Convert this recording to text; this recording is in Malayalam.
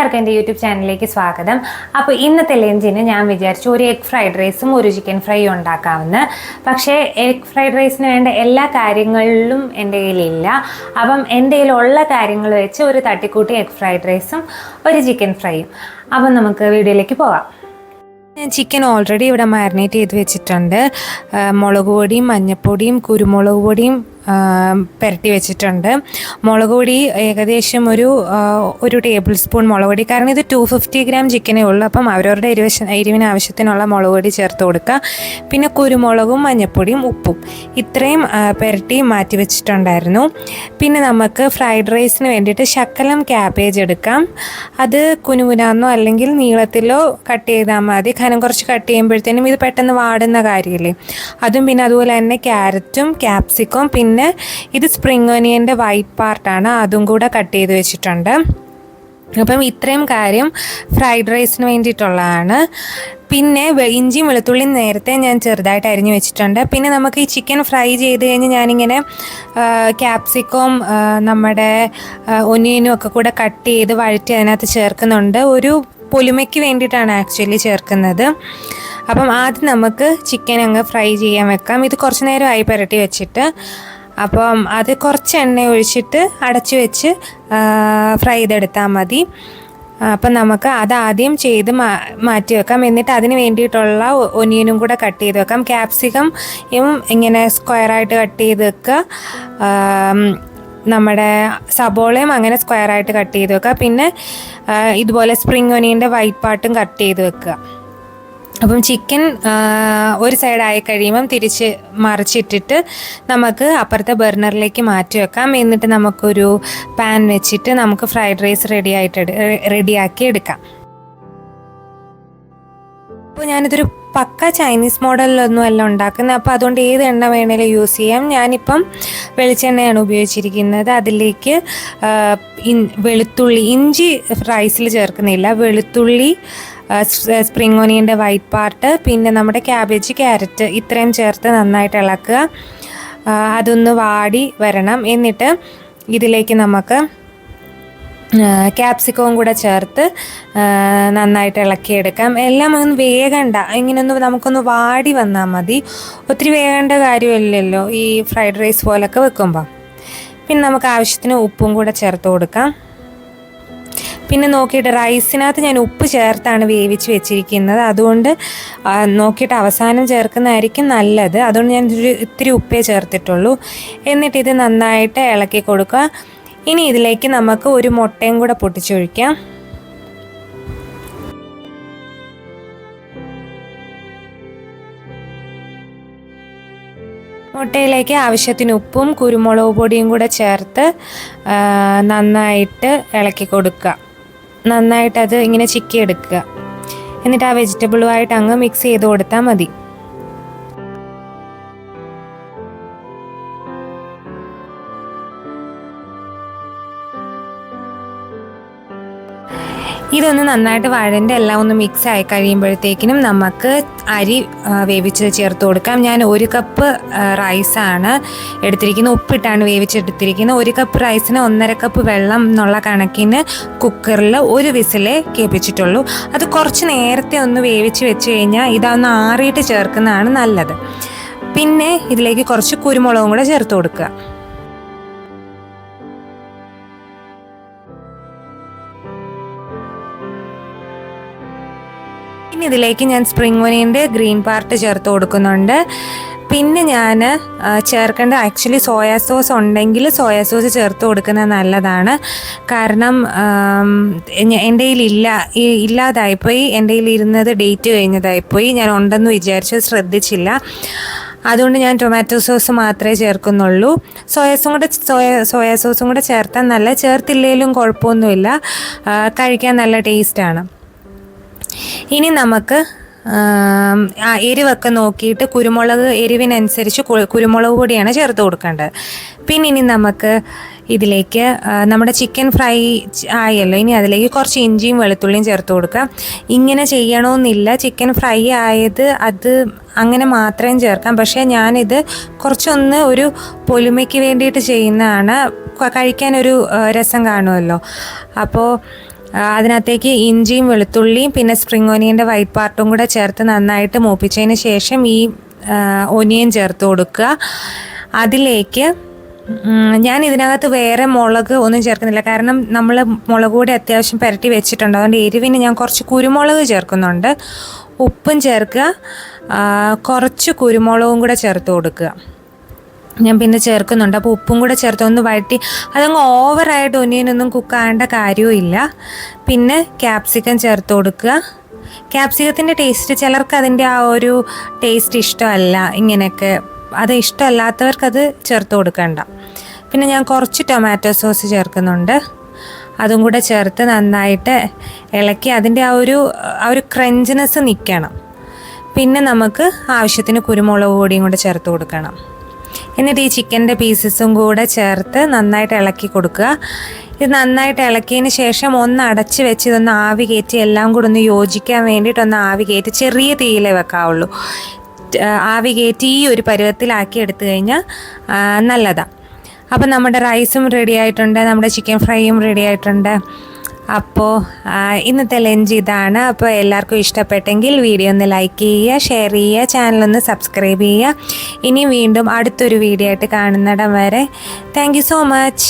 എല്ലാവർക്കും എന്റെ യൂട്യൂബ് ചാനലിലേക്ക് സ്വാഗതം. അപ്പോൾ ഇന്നത്തെ ലഞ്ചിന് ഞാൻ വിചാരിച്ചു ഒരു എഗ് ഫ്രൈഡ് റൈസും ഒരു ചിക്കൻ ഫ്രൈയും ഉണ്ടാക്കാമെന്ന്. പക്ഷേ എഗ് ഫ്രൈഡ് റൈസിന് വേണ്ട എല്ലാ കാര്യങ്ങളിലും എന്റെ കയ്യിലില്ല. അപ്പം എന്റെ കയ്യിലുള്ള കാര്യങ്ങൾ വെച്ച് ഒരു തട്ടിക്കൂട്ടി എഗ് ഫ്രൈഡ് റൈസും ഒരു ചിക്കൻ ഫ്രൈയും അപ്പം നമുക്ക് വീഡിയോയിലേക്ക് പോകാം ഞാൻ ചിക്കൻ ഓൾറെഡി ഇവിടെ മാരിനേറ്റ് ചെയ്ത് വെച്ചിട്ടുണ്ട്. മുളക് പൊടിയും മഞ്ഞൾപ്പൊടിയും കുരുമുളക് പൊടിയും പുരട്ടി വെച്ചിട്ടുണ്ട്. മുളക് പൊടി ഏകദേശം ഒരു ഒരു ടേബിൾ സ്പൂൺ മുളക് പൊടി. കാരണം ഇത് ടു ഫിഫ്റ്റി ഗ്രാം ചിക്കനേ ഉള്ളൂ. അപ്പം അവരവരുടെ എരിവശ എരിവിന് ആവശ്യത്തിനുള്ള മുളക് പൊടി ചേർത്ത് കൊടുക്കുക. പിന്നെ കുരുമുളകും മഞ്ഞൾപ്പൊടിയും ഉപ്പും ഇത്രയും പുരട്ടി മാറ്റി വെച്ചിട്ടുണ്ടായിരുന്നു. പിന്നെ നമുക്ക് ഫ്രൈഡ് റൈസിന് വേണ്ടിയിട്ട് ശക്കലം ക്യാബേജ് എടുക്കാം. അത് കുനുകുനാന്നോ അല്ലെങ്കിൽ നീളത്തിലോ കട്ട് ചെയ്താൽ മതി. കനം കുറച്ച് കട്ട് ചെയ്യുമ്പോഴത്തേനും ഇത് പെട്ടെന്ന് വാടുന്ന കാര്യമില്ലേ? അതും പിന്നെ അതുപോലെ തന്നെ ക്യാരറ്റും ക്യാപ്സിക്കും പിന്നെ ഇത് സ്പ്രിംഗ് ഒനിയന്റെ വൈറ്റ് പാർട്ടാണ് അതും കൂടെ കട്ട് ചെയ്ത് വെച്ചിട്ടുണ്ട്. അപ്പം ഇത്രയും കാര്യം ഫ്രൈഡ് റൈസിന് വേണ്ടിയിട്ടുള്ളതാണ്. പിന്നെ ഇഞ്ചിയും വെളുത്തുള്ളിയും നേരത്തെ ഞാൻ ചെറുതായിട്ട് അരിഞ്ഞു വെച്ചിട്ടുണ്ട്. പിന്നെ നമുക്ക് ഈ ചിക്കൻ ഫ്രൈ ചെയ്ത് കഴിഞ്ഞ് ഞാനിങ്ങനെ ക്യാപ്സിക്കവും നമ്മുടെ ഒനിയനും ഒക്കെ കൂടെ കട്ട് ചെയ്ത് വഴറ്റി അതിനകത്ത് ചേർക്കുന്നുണ്ട്. ഒരു പൊലിമയ്ക്ക് വേണ്ടിയിട്ടാണ് ആക്ച്വലി ചേർക്കുന്നത്. അപ്പം ആദ്യം നമുക്ക് ചിക്കൻ അങ്ങ് ഫ്രൈ ചെയ്യാൻ വെക്കാം. ഇത് കുറച്ച് നേരമായി പുരട്ടി വെച്ചിട്ട് അപ്പം അത് കുറച്ച് എണ്ണ ഒഴിച്ചിട്ട് അടച്ചു വെച്ച് ഫ്രൈ ചെയ്തെടുത്താൽ മതി. അപ്പം നമുക്ക് അത് ആദ്യം ചെയ്ത് മാ മാറ്റി വെക്കാം. എന്നിട്ട് അതിന് വേണ്ടിയിട്ടുള്ള ഒനിയനും കൂടെ കട്ട് ചെയ്ത് വെക്കാം. ക്യാപ്സിക്കം ഇങ്ങനെ സ്ക്വയറായിട്ട് കട്ട് ചെയ്ത് വെക്കുക. നമ്മുടെ സബോളയും അങ്ങനെ സ്ക്വയറായിട്ട് കട്ട് ചെയ്ത് വെക്കുക. പിന്നെ ഇതുപോലെ സ്പ്രിംഗ് ഒനിയന്റെ വൈറ്റ് പാർട്ടും കട്ട് ചെയ്ത് വെക്കുക. അപ്പം ചിക്കൻ ഒരു സൈഡായി കഴിയുമ്പം തിരിച്ച് മറിച്ചിട്ടിട്ട് നമുക്ക് അപ്പുറത്തെ ബർണറിലേക്ക് മാറ്റി വെക്കാം. എന്നിട്ട് നമുക്കൊരു പാൻ വെച്ചിട്ട് നമുക്ക് ഫ്രൈഡ് റൈസ് റെഡി ആയിട്ട് റെഡിയാക്കി എടുക്കാം. അപ്പോൾ ഞാനിതൊരു പക്ക ചൈനീസ് മോഡലിലൊന്നും അല്ല ഉണ്ടാക്കുന്നത്. അപ്പോൾ അതുകൊണ്ട് ഏത് എണ്ണ വേണേലും യൂസ് ചെയ്യാം. ഞാനിപ്പം വെളിച്ചെണ്ണയാണ് ഉപയോഗിച്ചിരിക്കുന്നത്. അതിലേക്ക് വെളുത്തുള്ളി ഇഞ്ചി റൈസിൽ ചേർക്കുന്നില്ല. വെളുത്തുള്ളി സ്പ്രിംഗ് ഓണിയന്റെ വൈറ്റ് പാർട്ട് പിന്നെ നമ്മുടെ ക്യാബേജ് ക്യാരറ്റ് ഇത്രയും ചേർത്ത് നന്നായിട്ട് ഇളക്കുക. അതൊന്ന് വാടി വരണം. എന്നിട്ട് ഇതിലേക്ക് നമുക്ക് ക്യാപ്സിക്കവും കൂടെ ചേർത്ത് നന്നായിട്ട് ഇളക്കിയെടുക്കാം. എല്ലാം ഒന്ന് വേഗണ്ട. ഇങ്ങനൊന്ന് നമുക്കൊന്ന് വാടി വന്നാൽ മതി. ഒത്തിരി വേകേണ്ട കാര്യമില്ലല്ലോ ഈ ഫ്രൈഡ് റൈസ് പോലൊക്കെ വെക്കുമ്പോൾ പിന്നെ നമുക്ക് ആവശ്യത്തിന് ഉപ്പും കൂടെ ചേർത്ത് കൊടുക്കാം. പിന്നെ നോക്കിയിട്ട് റൈസിനകത്ത് ഞാൻ ഉപ്പ് ചേർത്താണ് വേവിച്ച് വെച്ചിരിക്കുന്നത്. അതുകൊണ്ട് നോക്കിയിട്ട് അവസാനം ചേർക്കുന്നതായിരിക്കും നല്ലത്. അതുകൊണ്ട് ഞാൻ ഇത്തിരി ഉപ്പേ ചേർത്തിട്ടുള്ളൂ. എന്നിട്ട് ഇത് നന്നായിട്ട് ഇളക്കി കൊടുക്കുക. ഇനി ഇതിലേക്ക് നമുക്ക് ഒരു മുട്ടയും കൂടെ പൊട്ടിച്ചൊഴിക്കാം. മുട്ടയിലേക്ക് ആവശ്യത്തിന് ഉപ്പും കുരുമുളക് പൊടിയും കൂടെ ചേർത്ത് നന്നായിട്ട് ഇളക്കി കൊടുക്കുക. നന്നായിട്ട് അത് ഇങ്ങനെ ചിക്കി എടുക്കുക എന്നിട്ട് ആ വെജിറ്റബിളുമായിട്ട് അങ്ങ് മിക്സ് ചെയ്ത് കൊടുത്താൽ മതി. ഇതൊന്ന് നന്നായിട്ട് വഴന്റെ എല്ലാം ഒന്ന് മിക്സ് ആയി കഴിയുമ്പോഴത്തേക്കിനും നമുക്ക് അരി വേവിച്ച് ചേർത്ത് കൊടുക്കാം. ഞാൻ ഒരു കപ്പ് റൈസാണ് എടുത്തിരിക്കുന്നത്. ഉപ്പിട്ടാണ് വേവിച്ചെടുത്തിരിക്കുന്നത്. ഒരു കപ്പ് റൈസിന് ഒന്നര കപ്പ് വെള്ളം എന്നുള്ള കണക്കിന് കുക്കറിൽ ഒരു വിസിലേ കേൾപ്പിച്ചിട്ടുള്ളൂ. അത് കുറച്ച് നേരത്തെ ഒന്ന് വേവിച്ച് വെച്ച് കഴിഞ്ഞാൽ ഇതൊന്ന് ആറിയിട്ട് ചേർക്കുന്നതാണ് നല്ലത്. പിന്നെ ഇതിലേക്ക് കുറച്ച് കുരുമുളകും കൂടെ ചേർത്ത് കൊടുക്കുക. പിന്നെ ഇതിലേക്ക് ഞാൻ സ്പ്രിംഗ് ഒനിയന്റെ ഗ്രീൻ പാർട്ട് ചേർത്ത് കൊടുക്കുന്നുണ്ട്. പിന്നെ ഞാൻ ചേർക്കേണ്ട ആക്ച്വലി സോയാ സോസ് ഉണ്ടെങ്കിൽ സോയാ സോസ് ചേർത്ത് കൊടുക്കുന്നത് നല്ലതാണ്. കാരണം എന്റെ കയ്യിലില്ല ഇല്ലാതായിപ്പോയി. എന്റെ കയ്യിൽ ഇരുന്നത് ഡേറ്റ് കഴിഞ്ഞതായിപ്പോയി. ഞാൻ ഉണ്ടെന്ന് വിചാരിച്ച് ശ്രദ്ധിച്ചില്ല. അതുകൊണ്ട് ഞാൻ ടൊമാറ്റോ സോസ് മാത്രമേ ചേർക്കുന്നുള്ളൂ. സോയാസും കൂടെ സോയ സോയാ സോസും കൂടെ ചേർത്താൽ നല്ല ചേർത്തില്ലെങ്കിലും കുഴപ്പമൊന്നുമില്ല. കഴിക്കാൻ നല്ല ടേസ്റ്റാണ് ഇനി നമുക്ക് എരിവൊക്കെ നോക്കിയിട്ട് കുരുമുളക് എരിവിനനുസരിച്ച് കുരുമുളക് പൊടിയാണ് ചേർത്ത് കൊടുക്കേണ്ടത്. പിന്നെ ഇനി നമുക്ക് ഇതിലേക്ക് നമ്മുടെ ചിക്കൻ ഫ്രൈ ആയല്ലോ. ഇനി അതിലേക്ക് കുറച്ച് ഇഞ്ചിയും വെളുത്തുള്ളിയും ചേർത്ത് കൊടുക്കുക. ഇങ്ങനെ ചെയ്യണമെന്നില്ല ചിക്കൻ ഫ്രൈ ആയത് അത് അങ്ങനെ മാത്രമേ ചേർക്കാം. പക്ഷേ ഞാനിത് കുറച്ചൊന്ന് ഒരു പൊലിമയ്ക്ക് വേണ്ടിയിട്ട് ചെയ്യുന്നതാണ്. കഴിക്കാനൊരു രസം കാണുമല്ലോ. അപ്പോൾ അതിനകത്തേക്ക് ഇഞ്ചിയും വെളുത്തുള്ളിയും പിന്നെ സ്പ്രിംഗ് ഓനിയന്റെ വൈറ്റ് പാർട്ടും കൂടെ ചേർത്ത് നന്നായിട്ട് മൂപ്പിച്ചതിന് ശേഷം ഈ ഒനിയൻ ചേർത്ത് കൊടുക്കുക. അതിലേക്ക് ഞാൻ ഇതിനകത്ത് വേറെ മുളക് ഒന്നും ചേർക്കുന്നില്ല. കാരണം നമ്മൾ മുളക് കൂടി അത്യാവശ്യം പുരട്ടി വെച്ചിട്ടുണ്ട്. അതുകൊണ്ട് എരിവിന് ഞാൻ കുറച്ച് കുരുമുളക് ചേർക്കുന്നുണ്ട്. ഉപ്പും ചേർക്കുക. കുറച്ച് കുരുമുളകും കൂടെ ചേർത്ത് കൊടുക്കുക. ഞാൻ പിന്നെ ചേർക്കുന്നുണ്ട്. അപ്പോൾ ഉപ്പും കൂടെ ചേർത്ത് ഒന്ന് വഴറ്റി അതങ്ങ് ഓവറായിട്ട് ഒനിയനൊന്നും കുക്കാകേണ്ട കാര്യവും പിന്നെ ക്യാപ്സിക്കം ചേർത്ത് കൊടുക്കുക. ക്യാപ്സിക്കത്തിന്റെ ടേസ്റ്റ് ചിലർക്ക് അതിന്റെ ആ ഒരു ടേസ്റ്റ് ഇഷ്ടമല്ല. ഇങ്ങനെയൊക്കെ അത് ഇഷ്ടമല്ലാത്തവർക്കത് ചേർത്ത് കൊടുക്കണ്ട. പിന്നെ ഞാൻ കുറച്ച് ടൊമാറ്റോ സോസ് ചേർക്കുന്നുണ്ട്. അതും കൂടെ ചേർത്ത് നന്നായിട്ട് ഇളക്കി അതിന്റെ ആ ഒരു ആ ഒരു ക്രഞ്ചിനെസ് നിൽക്കണം പിന്നെ നമുക്ക് ആവശ്യത്തിന് കുരുമുളക് പൊടിയും കൂടെ ചേർത്ത് കൊടുക്കണം. എന്നിട്ട് ഈ ചിക്കന്റെ പീസസും കൂടെ ചേർത്ത് നന്നായിട്ട് ഇളക്കി കൊടുക്കുക. ഇത് നന്നായിട്ട് ഇളക്കിയതിന് ശേഷം ഒന്ന് അടച്ച് വെച്ച് ഇതൊന്ന് ആവി കയറ്റി എല്ലാം കൂടെ ഒന്ന് യോജിക്കാൻ വേണ്ടിയിട്ട് ഒന്ന് ആവി കയറ്റി ചെറിയ തീയിലേ വെക്കാവുള്ളൂ. ആവി കയറ്റി ഈ ഒരു പരുവത്തിലാക്കി എടുത്തു കഴിഞ്ഞാൽ നല്ലതാണ് അപ്പം നമ്മുടെ റൈസും റെഡി ആയിട്ടുണ്ട് നമ്മുടെ ചിക്കൻ ഫ്രൈയും റെഡി ആയിട്ടുണ്ട്. അപ്പോൾ ഇന്നത്തെ ലഞ്ച് ഇതാണ്. അപ്പോൾ എല്ലാവർക്കും ഇഷ്ടപ്പെട്ടെങ്കിൽ വീഡിയോ ഒന്ന് ലൈക്ക് ചെയ്യുക ഷെയർ ചെയ്യുക ചാനലൊന്ന് സബ്സ്ക്രൈബ് ചെയ്യുക. ഇനി വീണ്ടും അടുത്തൊരു വീഡിയോ ആയിട്ട് കാണുന്നിടം വരെ. Thank so much